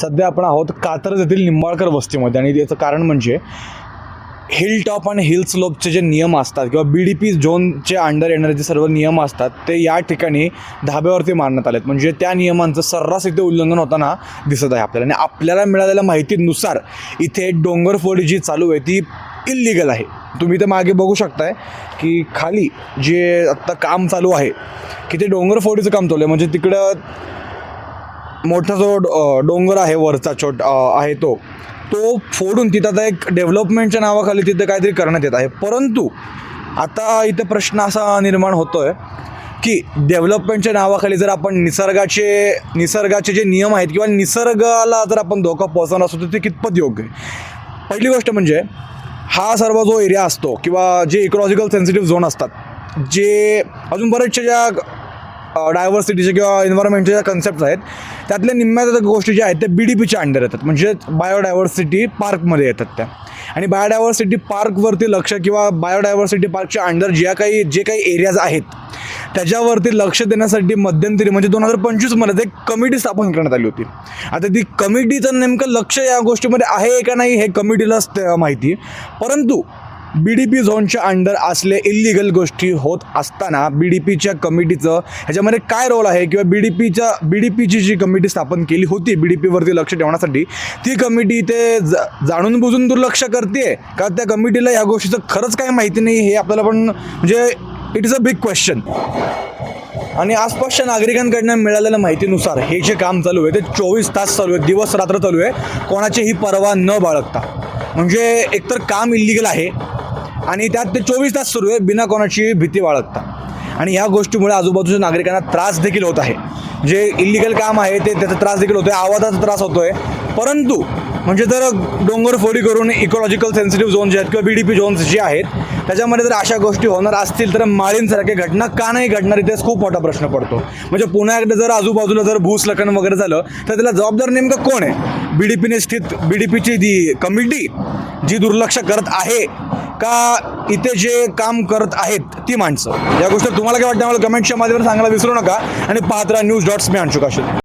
सध्या आपण आहोत कात्रज येथील निंबाळकर वस्तीमध्ये. आणि याचं कारण म्हणजे हिल टॉप आणि हिल स्लोपचे जे नियम असतात किंवा बी डी पी झोनचे अंडर येणारे जे सर्व नियम असतात ते या ठिकाणी धाब्यावरती मारण्यात आलेत. म्हणजे त्या नियमांचं सर्रास इथे उल्लंघन होताना दिसत आहे आपल्याला. आणि आपल्याला मिळालेल्या माहितीनुसार इथे डोंगरफोडी जी चालू आहे ती इल्लिगल आहे. तुम्ही इथे मागे बघू शकताय की खाली जे आत्ता काम चालू आहे की ते डोंगरफोडीचं काम चालू आहे. म्हणजे तिकडं मोठा जो डोंगर आहे वरचा छोट आहे तो तो फोडून तिथं आता एक डेव्हलपमेंटच्या नावाखाली तिथं काहीतरी करण्यात येत आहे. परंतु आता इथं प्रश्न असा निर्माण होतो आहे की डेव्हलपमेंटच्या नावाखाली जर आपण निसर्गाचे निसर्गाचे जे नियम आहेत किंवा निसर्गाला जर आपण धोका पोहोचवणार असतो तर ते कितपत योग्य आहे? पहिली गोष्ट म्हणजे हा सर्व जो एरिया असतो किंवा जे इकॉलॉजिकल सेन्सिटिव्ह झोन असतात जे अजून बरेचशा ज्या डायव्हर्सिटीचे किंवा एन्व्हायरमेंटचे ज्या कन्सेप्ट आहेत त्यातल्या निम्म्या गोष्टी ज्या आहेत त्या बी डी पीच्या अंडर येतात. म्हणजे बायोडायव्हर्सिटी पार्कमध्ये येतात त्या. आणि बायोडायव्हर्सिटी पार्कवरती लक्ष किंवा बायोडायव्हर्सिटी पार्कच्या अंडर ज्या काही जे काही एरियाज आहेत त्याच्यावरती लक्ष देण्यासाठी मध्यंतरी म्हणजे दोन हजार पंचवीसमध्ये एक कमिटी स्थापन करण्यात आली होती. आता ती कमिटीचं नेमकं लक्ष या गोष्टीमध्ये आहे का नाही हे कमिटीलाच ते माहिती. परंतु बी डी पी झोनच्या अंडर असले इलिगल गोष्टी होत असताना बी डी पीच्या कमिटीचं ह्याच्यामध्ये काय रोल आहे? किंवा बी डी पीच्या बी डी पीची जी कमिटी स्थापन केली होती बी डी पीवरती लक्ष ठेवण्यासाठी ती कमिटी ते जाणून बुजून दुर्लक्ष करते का त्या कमिटीला या गोष्टीचं खरंच काय माहिती नाही हे आपल्याला पण म्हणजे it is a big question आणि आसपासच्या नागरिकांकडनं मिळालेल्या माहितीनुसार हे जे काम चालू आहे ते चोवीस तास चालू आहे दिवस रात्र चालू आहे. कोणाचीही पर्वा न बाळगता. म्हणजे एकतर काम इलिगल आहे आणि त्यात ते चोवीस तास सुरू आहे बिना कोणाची भीती बाळगता. आणि ह्या गोष्टीमुळे आजूबाजूच्या नागरिकांना त्रास देखील होत आहे. जे इलिगल काम आहे ते त्याचा त्रास देखील होतोय आवाजाचा त्रास होतोय. परंतु म्हणजे जर डोंगर फोडी करून इकोलॉजिकल सेन्सिटिव्ह झोन जे आहेत किंवा बी डी पी झोन्स जे आहेत त्याच्यामध्ये जर अशा गोष्टी होणार असतील तर माळींसारख्या घटना का नाही घडणार इथेच खूप मोठा प्रश्न पडतो. म्हणजे पुन्हा एकदा जर आजूबाजूला जर भूस्लखन वगैरे झालं तर त्याला जबाबदार नेमकं कोण आहे? बी डी पीने स्थित बी डी पीची जी कमिटी जी दुर्लक्ष करत आहे का इथे जे काम करत आहेत ती माणसं? या गोष्टी तुम्हाला काय वाटतं? मला कमेंटच्या माध्यमातून सांगायला विसरू नका. आणि पाहत राहा न्यूज डॉट्स मी अंशुकाशी